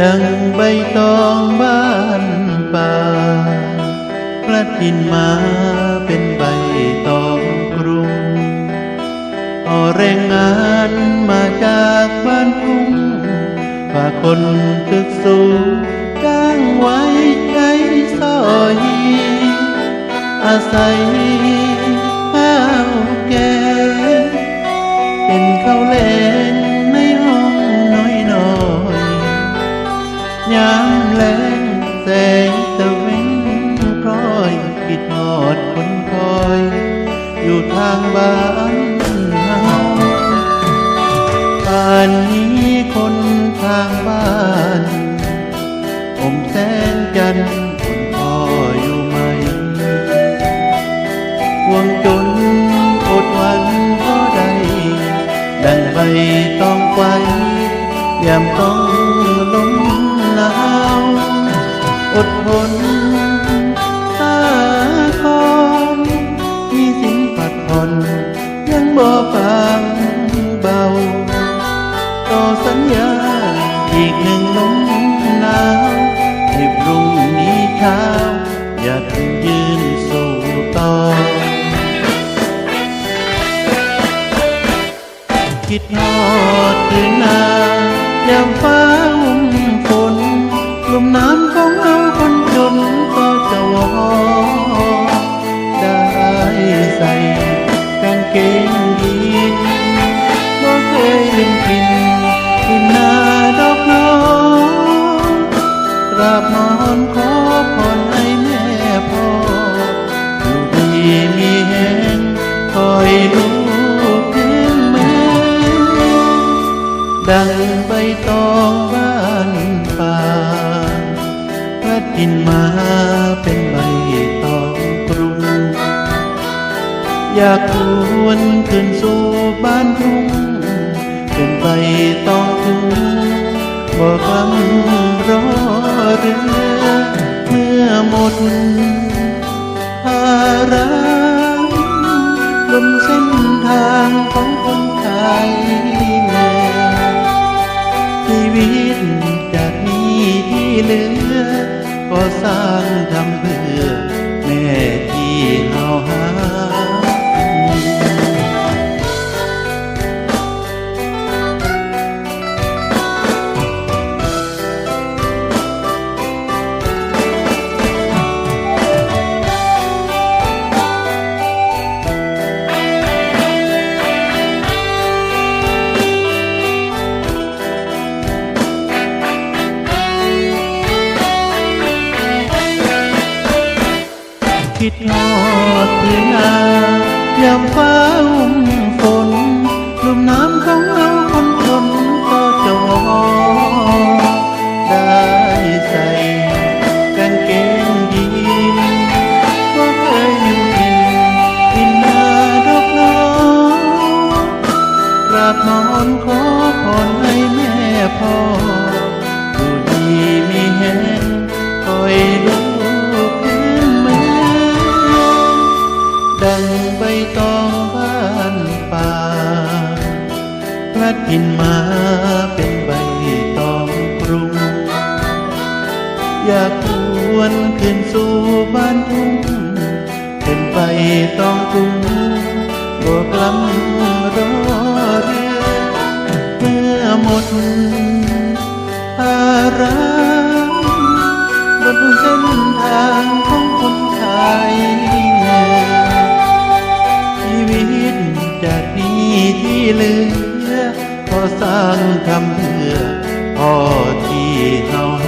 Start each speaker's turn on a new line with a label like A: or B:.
A: ดังใบตองบ้านป่าพลัดดินมาเป็นใบตองกรุงออแรงงานมาจากบ้านทุ่งฝาคนตึกสูงจ้างไว้ใช้สอยอาศัย ไฟยามต้องลมหนาวอดทนตาคอนมีสิ่งปัดผ่อนยังบ่ปางเบา ต่อสัญญาอีกหนึ่งลม คิดทอดหรือนายามฟ้า ดังใบตองบ้านป่าพลัดดินมาเป็นใบตองกรุง อยากหวนคืนสู่บ้านทุ่งเป็นใบตองถึงบ่คำรอเรือเมื่อหมดภาระบนเส้นทางของคนไทย วิตจากนี้ที่เหลือ ก็สร้าง ยอดพื้นนายามฟ้า เป็นใบตองกรุง อยากหวนคืนสู่บ้านทุ่งเป็นใบตองทุ่งบวกลำรอเรือเมื่อหมดภาระบนเส้นทางของคนไทยชีวิตจากนี้ที่เหลือก สร้างทำเพื่อพ่อที่เฮา